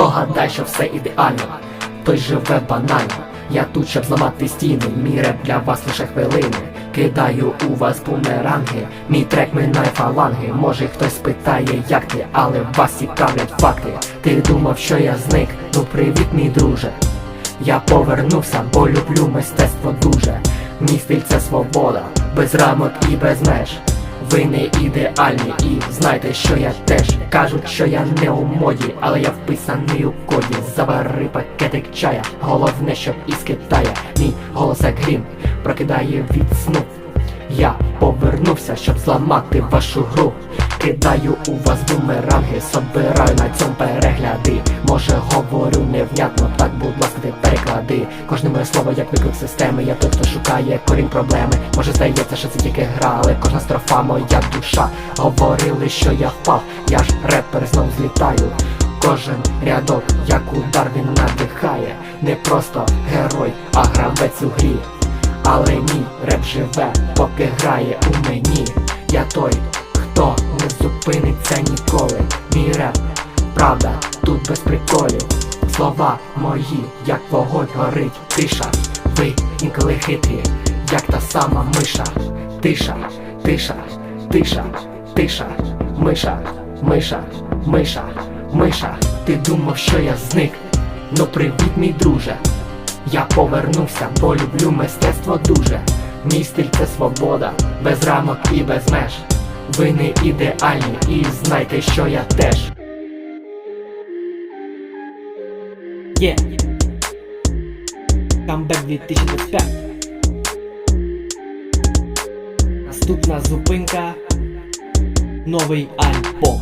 Хто гадає, що все ідеально, той живе банально. Я тут, щоб зламати стіни, мій для вас лише хвилини. Кидаю у вас бумеранги, мій трек минає фаланги. Може хтось питає, як ти, але вас цікавлять факти. Ти думав, що я зник, ну привіт, мій друже. Я повернувся, бо люблю мистецтво дуже. Мій стиль це свобода, без рамок і без меж. Ви не ідеальні і знайте, що я теж кажуть, що я не у моді, але я вписаний у коді. Завари пакетик чая, головне, щоб із Китая мій голос як грім прокидає від сну. Я повернувся, щоб зламати вашу гру. Кидаю у вас бумеранги, собираю на цьому перегляди. Може говорю невнятно, так будь ласка, ти переклади. Кожне моє слово як виклик системи. Я той, хто шукає корінь проблеми. Може здається, що це тільки гра, але кожна строфа моя душа. Говорили, що я впав, я ж репер знов злітаю. Кожен рядок, як удар він надихає. Не просто герой, а гравець у грі. Але мій реп живе, поки грає у мені. Я той, хто не зупиниться ніколи. Мій реп, правда, тут без приколів. Слова мої, як вогонь горить, тиша. Ви інколи хитрі, як та сама миша. Тиша, тиша, тиша, тиша, миша, миша, миша, миша. Ти думав, що я зник? Ну привіт, мій друже. Я повернувся, бо люблю мистецтво дуже. Мій стиль це свобода, без рамок і без меж. Ви не ідеальні і знайте, що я теж. Є. Камбек 2025. Наступна зупинка. Новий альбом.